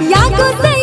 Я козель.